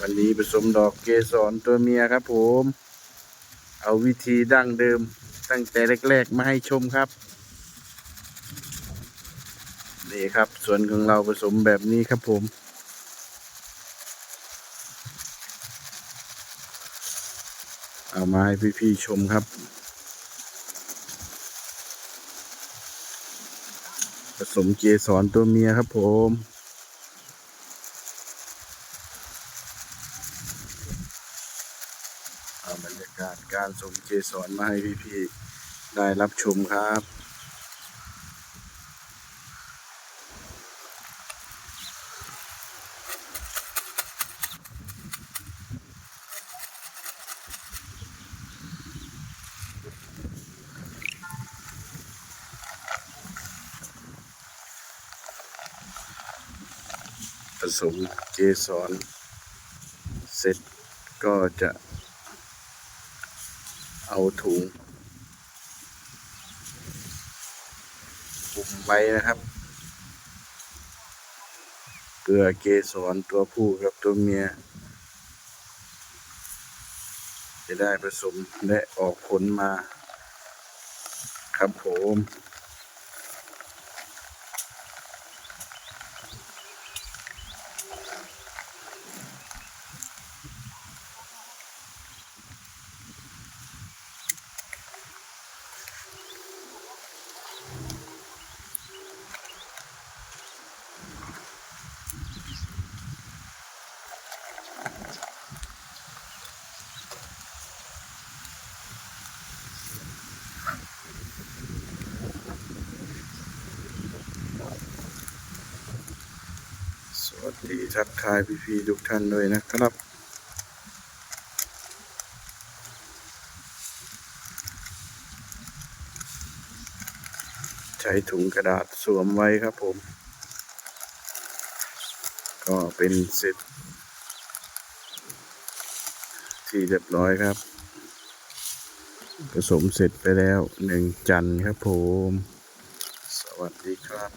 วันนี้ผสมดอกเกสรตัวเมียครับผม เอาวิธีดั้งเดิมตั้งแต่แรกๆมาให้ชมครับ นี่ครับส่วนของเราผสมแบบนี้ครับผมเอามาให้พี่ๆชมครับ ผสมเกสรตัวเมียครับผม เอาบรรยากาศการสมเกสรมาให้พี่ๆได้รับชมครับผสมเกสรเสร็จก็จะ เอาถุงคุมไว้นะครับ เกลือเกสรตัวผู้กับตัวเมีย จะได้ผสมและออกผลมาครับผม ส วัสดีทักทายพี่ๆทุกท่านด้วยนะครับ ใช้ถุงกระดาษสวมไว้ครับผม ก็เป็นเสร็จ ที่เรียบร้อยครับ ผสมเสร็จไปแล้วหนึ่งจันครับผม สวัสดีครับ